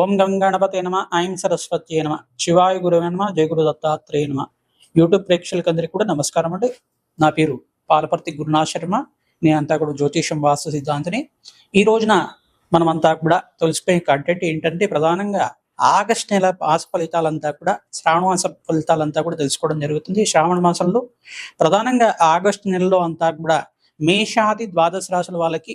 ఓం గంగణపతే నమ ఐం సరస్వతి నమ శివాయ గురువే నమ జయగురు దత్తాత్రేయ నమ. యూట్యూబ్ ప్రేక్షకులందరికీ కూడా నమస్కారం అండి. నా పేరు పాలపర్తి గురునాథ్ శర్మ. నేనంతా కూడా జ్యోతిషం వాస్తు సిద్ధాంతిని. ఈ రోజున మనమంతా కూడా తెలిసిపోయే కంటెంట్ ఏంటంటే ప్రధానంగా ఆగస్ట్ నెల మాస ఫలితాలంతా కూడా శ్రావణ మాస ఫలితాలంతా కూడా తెలుసుకోవడం జరుగుతుంది. శ్రావణ మాసంలో ప్రధానంగా ఆగస్ట్ నెలలో అంతా కూడా మేషాది ద్వాదశ రాశుల వాళ్ళకి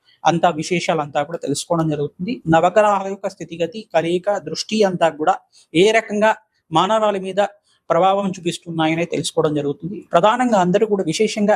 అంతా విశేషాలంతా కూడా తెలుసుకోవడం జరుగుతుంది. నవగ్రహాల యొక్క స్థితిగతి కలయిక దృష్టి అంతా కూడా ఏ రకంగా మానవాళి మీద ప్రభావం చూపిస్తున్నాయనే తెలుసుకోవడం జరుగుతుంది. ప్రధానంగా అందరూ కూడా విశేషంగా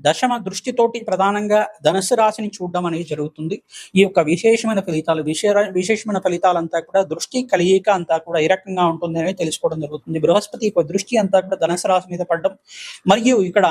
దశమ దృష్టితోటి ప్రధానంగా ధనుసు రాశిని చూడడం అనేది జరుగుతుంది. ఈ యొక్క విశేషమైన ఫలితాలు విశే విశేషమైన ఫలితాలంతా కూడా దృష్టి కలియిక అంతా కూడా ఏ రకంగా ఉంటుంది అనేది తెలుసుకోవడం జరుగుతుంది. బృహస్పతి యొక్క దృష్టి అంతా కూడా ధనుసు రాశి మీద పడడం. మరియు ఇక్కడ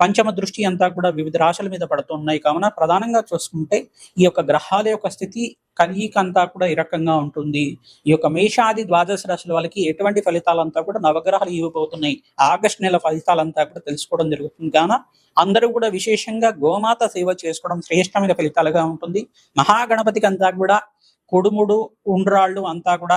పంచమ దృష్టి అంతా కూడా వివిధ రాశుల మీద పడుతున్నాయి కావున ప్రధానంగా చూసుకుంటే ఈ యొక్క గ్రహాల యొక్క స్థితి కలియిక అంతా కూడా ఈ రకంగా ఉంటుంది. ఈ యొక్క మేషాది ద్వాదశ రాశుల వాళ్ళకి ఎటువంటి ఫలితాలంతా కూడా నవగ్రహాలు ఇవ్వబోతున్నాయి. ఆగస్ట్ నెల ఫలితాలంతా కూడా తెలుసుకోవడం జరుగుతుంది. కావున అందరూ కూడా విశేషంగా గోమాత సేవ చేసుకోవడం శ్రేష్టమైన ఫలితాలుగా ఉంటుంది. మహాగణపతికి అంతా కూడా కొడుముడు ఉండ్రాళ్ళు అంతా కూడా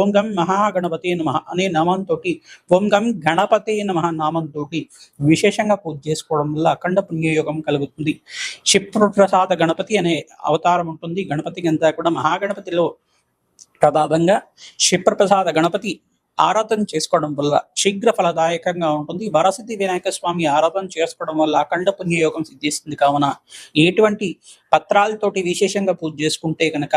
ఓం గం మహాగణపతి నమ అనే నామంతో ఓం గం గణపతి నమ నామంతో విశేషంగా పూజ చేసుకోవడం వల్ల అఖండ పుణ్యయోగం కలుగుతుంది. క్షిప్రప్రసాద గణపతి అనే అవతారం ఉంటుంది. గణపతికి అంతా కూడా మహాగణపతిలో ప్రధానంగా క్షిప్రప్రసాద గణపతి ఆరాధన చేసుకోవడం వల్ల శీఘ్ర ఫలదాయకంగా ఉంటుంది. వరసిద్ధి వినాయక స్వామి ఆరాధన చేసుకోవడం వల్ల అఖండ పుణ్యయోగం సిద్ధిస్తుంది కావున. ఎటువంటి పత్రాలతోటి విశేషంగా పూజ చేసుకుంటే కనుక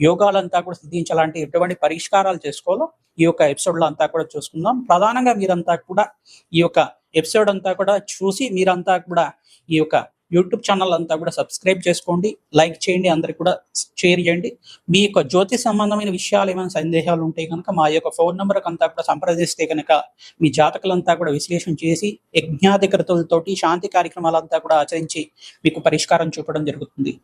యోగాలంతా కూడా సిద్ధించాలంటే ఎటువంటి పరిష్కారాలు చేసుకోవాలో ఈ యొక్క ఎపిసోడ్లో అంతా కూడా చూసుకుందాం. ప్రధానంగా మీరంతా కూడా ఈ యొక్క ఎపిసోడ్ అంతా కూడా చూసి మీరంతా కూడా ఈ యొక్క యూట్యూబ్ ఛానల్ అంతా కూడా సబ్స్క్రైబ్ చేసుకోండి. లైక్ చేయండి. అందరికి కూడా షేర్ చేయండి. మీ యొక్క జ్యోతి సంబంధమైన విషయాలు ఏమైనా సందేహాలు ఉంటే కనుక మా యొక్క ఫోన్ నెంబర్ అంతా కూడా సంప్రదిస్తే కనుక మీ జాతకులంతా కూడా విశ్లేషణ చేసి యజ్ఞాధికృతులతోటి శాంతి కార్యక్రమాలంతా కూడా ఆచరించి మీకు పరిష్కారం చూపడం జరుగుతుంది.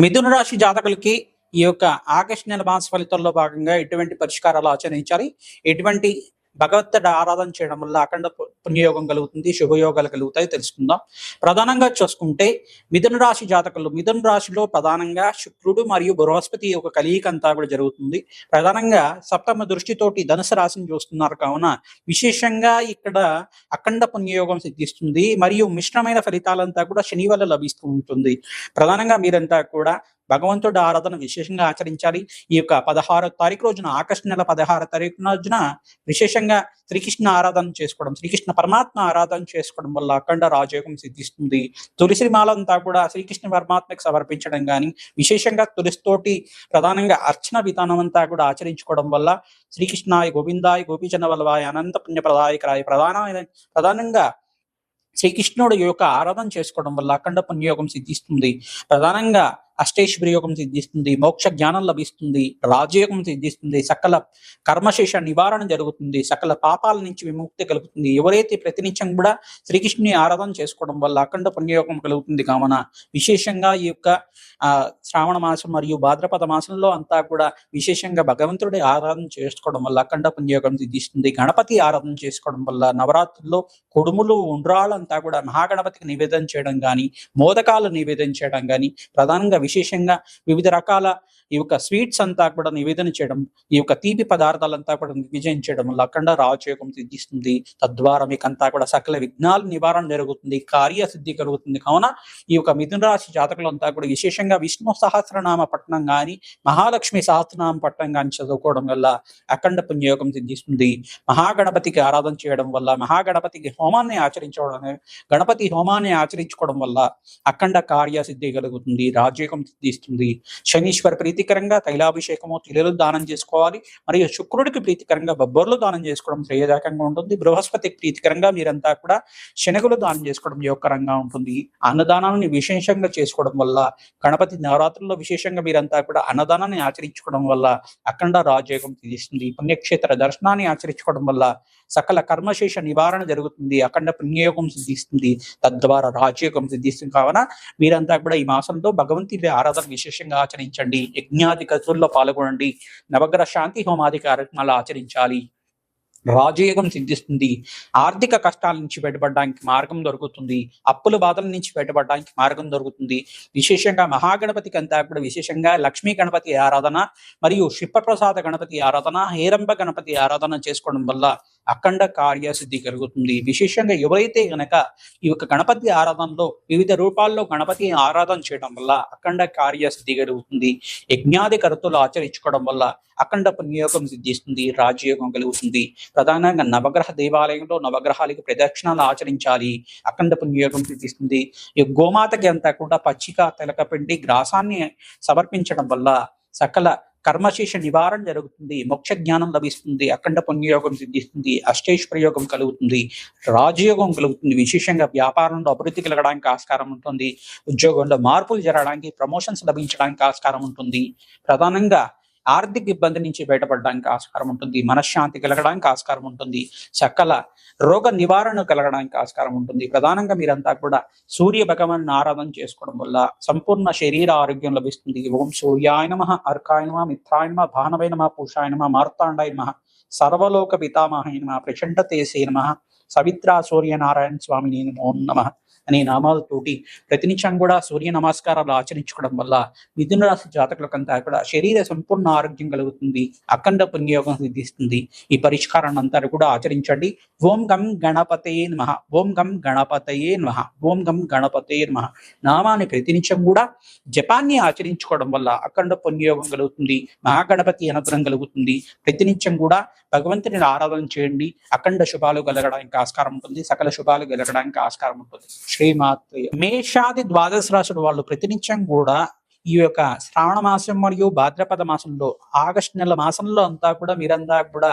మిథున రాశి జాతకులకి ఈ యొక్క ఆగస్టు నెల మాస ఫలితాల్లో భాగంగా ఎటువంటి పరిష్కారాలు ఆచరించాలి? ఎటువంటి భగవత్తుడు ఆరాధన చేయడం వల్ల అఖండ పు- పుణ్యయోగం కలుగుతుంది శుభయోగాలు కలుగుతాయి తెలుసుకుందాం. ప్రధానంగా చూసుకుంటే మిథున రాశి జాతకులు మిథున రాశిలో ప్రధానంగా శుక్రుడు మరియు బృహస్పతి యొక్క కలియిక అంతా కూడా జరుగుతుంది. ప్రధానంగా సప్తమ దృష్టితోటి ధనుసు రాశిని చూస్తున్నారు కావున విశేషంగా ఇక్కడ అఖండ పుణ్యయోగం సిద్ధిస్తుంది మరియు మిశ్రమైన ఫలితాలంతా కూడా శని వల్ల లభిస్తూ ఉంటుంది. ప్రధానంగా మీరంతా కూడా భగవంతుడి ఆరాధన విశేషంగా ఆచరించాలి. ఈ యొక్క పదహారో తారీఖు రోజున ఆగస్టు నెల పదహారో తారీఖు రోజున విశేషంగా శ్రీకృష్ణ ఆరాధన చేసుకోవడం శ్రీకృష్ణ పరమాత్మ ఆరాధన చేసుకోవడం వల్ల అఖండ రాజయోగం సిద్ధిస్తుంది. తులసి మాలంతా కూడా శ్రీకృష్ణ పరమాత్మకు సమర్పించడం కానీ విశేషంగా తులసితోటి ప్రధానంగా అర్చన విధానం అంతా కూడా ఆచరించుకోవడం వల్ల శ్రీకృష్ణాయ గోవిందాయ గోపీచన వల్లవాయ అనంత పుణ్యప్రదాయకరాయ ప్రధానమైన ప్రధానంగా శ్రీకృష్ణుడు యొక్క ఆరాధన చేసుకోవడం వల్ల అఖండ పుణ్యయోగం సిద్ధిస్తుంది. ప్రధానంగా అష్టేశ్వరి యోగం సిద్ధిస్తుంది మోక్ష జ్ఞానం లభిస్తుంది రాజయోగం సిద్ధిస్తుంది సకల కర్మశేష నివారణ జరుగుతుంది సకల పాపాల నుంచి విముక్తి కలుగుతుంది. ఎవరైతే ప్రతినిత్యం కూడా శ్రీకృష్ణుని ఆరాధన చేసుకోవడం వల్ల అఖండ పుణ్యయోగం కలుగుతుంది కావున విశేషంగా ఈ యొక్క ఆ శ్రావణ మాసం మరియు భాద్రపద మాసంలో అంతా కూడా విశేషంగా భగవంతుడి ఆరాధన చేసుకోవడం వల్ల అఖండ పుణ్యయోగం సిద్ధిస్తుంది. గణపతి ఆరాధన చేసుకోవడం వల్ల నవరాత్రుల్లో కుడుములు ఉండ్రాళ్ళంతా కూడా మహాగణపతికి నివేదన చేయడం కానీ మోదకాలు నివేదన చేయడం కానీ ప్రధానంగా విశేషంగా వివిధ రకాల ఈ యొక్క స్వీట్స్ అంతా కూడా నివేదన చేయడం ఈ యొక్క తీపి పదార్థాలంతా కూడా విజయం చేయడం వల్ల అఖండ రాజయోగం సిద్ధిస్తుంది. తద్వారా మీకు అంతా కూడా సకల విఘ్నాల నివారణ జరుగుతుంది కార్యసిద్ధి కలుగుతుంది. కావున ఈ యొక్క మిథున రాశి జాతకులంతా కూడా విశేషంగా విష్ణు సహస్రనామ పట్టణం కానీ మహాలక్ష్మి సహస్రనామ పట్టణం కానీ చదువుకోవడం వల్ల అఖండ పుణ్యయోగం సిద్ధిస్తుంది. మహాగణపతికి ఆరాధన చేయడం వల్ల మహాగణపతికి హోమాన్ని ఆచరించడం గణపతి హోమాన్ని ఆచరించుకోవడం వల్ల అఖండ కార్యసిద్ధి కలుగుతుంది. రాజయోగం సిద్ధిస్తుంది శనీశ్వర ప్రీతికరంగా తైలాభిషేకము తిలలు దానం చేసుకోవాలి. మరియు శుక్రుడికి ప్రీతికరంగా బొబ్బర్లు దానం చేసుకోవడం శ్రేయదాయకంగా ఉంటుంది. బృహస్పతికి ప్రీతికరంగా మీరంతా కూడా శనగులు దానం చేసుకోవడం యోగకరంగా ఉంటుంది. అన్నదానాన్ని విశేషంగా చేసుకోవడం వల్ల గణపతి నవరాత్రుల్లో విశేషంగా మీరంతా కూడా అన్నదానాన్ని ఆచరించుకోవడం వల్ల అఖండ రాజయోగం సిద్ధిస్తుంది పుణ్యక్షేత్ర దర్శనాన్ని ఆచరించుకోవడం వల్ల సకల కర్మశేష నివారణ జరుగుతుంది. అఖండ పుణ్యయోగం సిద్ధిస్తుంది. తద్వారా రాజయోగం సిద్ధిస్తుంది. కావున మీరంతా కూడా ఈ మాసంలో భగవంతుడి ఆరాధన విశేషంగా ఆచరించండి. యజ్ఞాది కతుల్లో పాల్గొనండి. నవగ్రహ శాంతి హోమాది కార్యక్రమాలు ఆచరించాలి. రాజయోగం సిద్ధిస్తుంది. ఆర్థిక కష్టాల నుంచి బయటపడడానికి మార్గం దొరుకుతుంది. అప్పుల బాధల నుంచి బయటపడడానికి మార్గం దొరుకుతుంది. విశేషంగా మహాగణపతికి అంతా కూడా విశేషంగా లక్ష్మీ గణపతి ఆరాధన మరియు శిల్పప్రసాద గణపతి ఆరాధన హేరంబ గణపతి ఆరాధన చేసుకోవడం వల్ల అఖండ కార్యసిద్ధి కలుగుతుంది. విశేషంగా ఎవరైతే గనక ఈ యొక్క గణపతి ఆరాధనలో వివిధ రూపాల్లో గణపతి ఆరాధన చేయడం వల్ల అఖండ కార్యసిద్ధి కలుగుతుంది. యజ్ఞాది కరుతులు ఆచరించుకోవడం వల్ల అఖండ పుణ్యయోగం సిద్ధిస్తుంది రాజయోగం కలుగుతుంది. ప్రధానంగా నవగ్రహ దేవాలయంలో నవగ్రహాలకి ప్రదక్షిణాలు ఆచరించాలి. అఖండ పుణ్యయోగం సిద్ధిస్తుంది. ఈ గోమాతకి అంతా కూడా పచ్చిక తెలకపిండి గ్రాసాన్ని సమర్పించడం వల్ల సకల కర్మశేష నివారణ జరుగుతుంది మోక్ష జ్ఞానం లభిస్తుంది అఖండ పుణ్యయోగం సిద్ధిస్తుంది అష్టేశ్వర యోగం కలుగుతుంది రాజయోగం కలుగుతుంది విశేషంగా వ్యాపారంలో అభివృద్ధి కలగడానికి ఆస్కారం ఉంటుంది ఉద్యోగంలో మార్పులు జరగడానికి ప్రమోషన్స్ లభించడానికి ఆస్కారం ఉంటుంది. ప్రధానంగా ఆర్థిక ఇబ్బంది నుంచి బయటపడడానికి ఆస్కారం ఉంటుంది. మనశ్శాంతి కలగడానికి ఆస్కారం ఉంటుంది. సకల రోగ నివారణ కలగడానికి ఆస్కారం ఉంటుంది. ప్రధానంగా మీరంతా కూడా సూర్య భగవాన్ ఆరాధన చేసుకోవడం వల్ల సంపూర్ణ శరీర ఆరోగ్యం లభిస్తుంది. ఓం సూర్యాయ నమ అర్కాయ నమ మిత్రాయ నమ భానవై నమ పూషాయ నమ మార్తాండాయ నమ సర్వలోక పితామహాయ నమ ప్రచండ తేసే నమ సవిత్ర సూర్యనారాయణ స్వామిని నమో నమ. అనే నామాలతోటి ప్రతినిత్యం కూడా సూర్య నమస్కారాలు ఆచరించుకోవడం వల్ల మిథున రాశి జాతకులకంతా కూడా శరీర సంపూర్ణ ఆరోగ్యం కలుగుతుంది అఖండ పుణ్యయోగం సిద్ధిస్తుంది. ఈ పరిష్కారాన్ని అంతా కూడా ఆచరించండి. ఓం గం గణపతయే నమ. ఓం గం గణపతయే నమ. ఓం గం గణపతయే నమ. నామాన్ని ప్రతినిత్యం కూడా జపాన్ని ఆచరించుకోవడం వల్ల అఖండ పుణ్యయోగం కలుగుతుంది మహాగణపతి అనుగ్రహం కలుగుతుంది. ప్రతినిత్యం కూడా భగవంతుని ఆరాధన చేయండి. అఖండ శుభాలు కలగడానికి ఆస్కారం ఉంటుంది సకల శుభాలు కలగడానికి ఆస్కారం ఉంటుంది. శ్రీమాత్రి మేషాది ద్వాదశ రాశుల వాళ్ళు ప్రతినిత్యం కూడా ఈ యొక్క శ్రావణ మాసం మరియు భాద్రపద మాసంలో ఆగస్టు నెల మాసంలో అంతా కూడా మీరంతా కూడా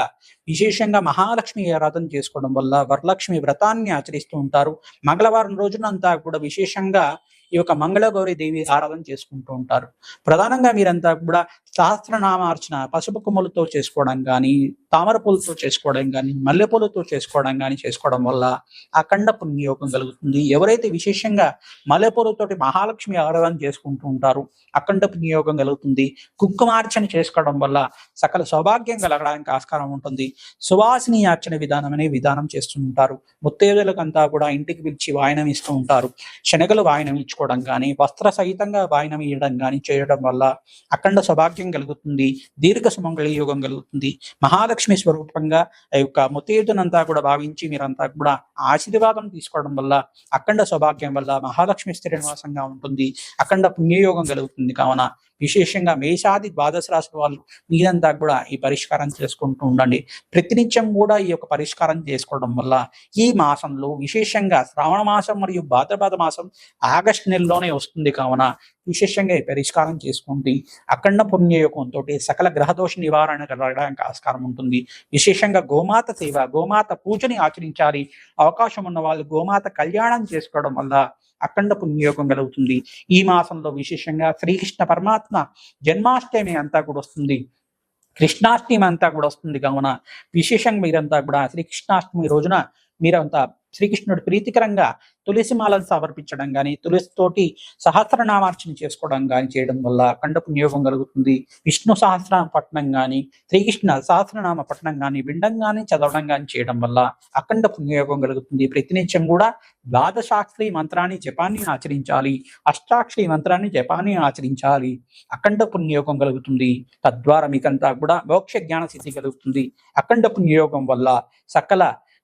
విశేషంగా మహాలక్ష్మి ఆరాధన చేసుకోవడం వల్ల వరలక్ష్మి వ్రతాన్ని ఆచరిస్తూ ఉంటారు. మంగళవారం రోజునంతా కూడా విశేషంగా ఈ యొక్క మంగళగౌరి దేవి ఆరాధన చేసుకుంటూ ఉంటారు. ప్రధానంగా మీరంతా కూడా సహస్రనామార్చన పసుపు కొమ్మలతో చేసుకోవడం కానీ తామర పూలతో చేసుకోవడం కానీ మల్లెపూలతో చేసుకోవడం కానీ చేసుకోవడం వల్ల అఖండ పుణ్యయోగం కలుగుతుంది. ఎవరైతే విశేషంగా మల్లెపూలతోటి మహాలక్ష్మి ఆరాధన చేసుకుంటూ ఉంటారు అఖండ పుణ్యయోగం కలుగుతుంది. కుంకుమార్చన చేసుకోవడం వల్ల సకల సౌభాగ్యం కలగడానికి ఆస్కారం ఉంటుంది. సువాసిని ఆర్చన విధానం అనే విధానం చేస్తూ ఉంటారు. ముత్తేజులకంతా కూడా ఇంటికి పిలిచి వాయనం ఇస్తూ ఉంటారు. శనగలు వాయనం ఇచ్చుకోవడం కానీ వస్త్ర సహితంగా వాయనం ఇవ్వడం కానీ చేయడం వల్ల అఖండ సౌభాగ్యం కలుగుతుంది దీర్ఘ సుమంగళ యోగం కలుగుతుంది. మహాలక్ష్మి స్వరూపంగా ఆ యొక్క ముత్తేదునంతా కూడా భావించి మీరంతా కూడా ఆశీర్వాదం తీసుకోవడం వల్ల అఖండ సౌభాగ్యం వల్ల మహాలక్ష్మి స్థిర నివాసంగా ఉంటుంది. అఖండ పుణ్యయోగం కలుగుతుంది కావున విశేషంగా మేషాది ద్వాదశ రాశి వాళ్ళు మీరంతా కూడా ఈ పరిష్కారం చేసుకుంటూ ఉండండి. ప్రతినిత్యం కూడా ఈ యొక్క పరిష్కారం చేసుకోవడం వల్ల ఈ మాసంలో విశేషంగా శ్రావణ మాసం మరియు భాద్రపద మాసం ఆగస్టు నెలలోనే వస్తుంది కావున విశేషంగా ఈ పరిష్కారం చేసుకుంటే అఖండ పుణ్యయోగంతో సకల గ్రహదోష నివారణ కలగడానికి ఆస్కారం ఉంటుంది. విశేషంగా గోమాత సేవ గోమాత పూజని ఆచరించాలి. అవకాశం ఉన్న వాళ్ళు గోమాత కళ్యాణం చేసుకోవడం వల్ల అఖండ పుణ్యయోగం కలుగుతుంది. ఈ మాసంలో విశేషంగా శ్రీకృష్ణ పరమాత్మ జన్మాష్టమి అంతా కూడా వస్తుంది. కృష్ణాష్టమి అంతా కూడా వస్తుంది కావున. విశేషంగా మీరంతా కూడా శ్రీకృష్ణాష్టమి రోజున మీరంతా శ్రీకృష్ణుడు ప్రీతికరంగా తులసి మాలను సమర్పించడం కానీ తులసితోటి సహస్రనామార్చన చేసుకోవడం కానీ చేయడం వల్ల అఖండ పుణ్యోగం కలుగుతుంది. విష్ణు సహస్రనామ పట్టణం కానీ శ్రీకృష్ణ సహస్రనామ పట్టణం కానీ వినడం కానీ చదవడం కానీ చేయడం వల్ల అఖండ పుణ్యయోగం కలుగుతుంది. ప్రతినిత్యం కూడా ద్వాదశాక్షరి మంత్రాన్ని జపాన్ని ఆచరించాలి. అష్టాక్షరి మంత్రాన్ని జపాన్ని ఆచరించాలి. అఖండ పుణ్యయోగం కలుగుతుంది. తద్వారా మీకంతా కూడా మోక్ష జ్ఞాన సిద్ధి కలుగుతుంది. అఖండ పుణ్యయోగం వల్ల సకల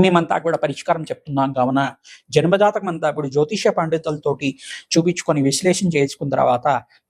మేమంతా కూడా పరిష్కారం చెప్తున్నాం. కావున జన్మజాతకం అంతా కూడా జ్యోతిష పండితులతోటి చూపించుకొని విశ్లేషణ చేసుకున్న తర్వాత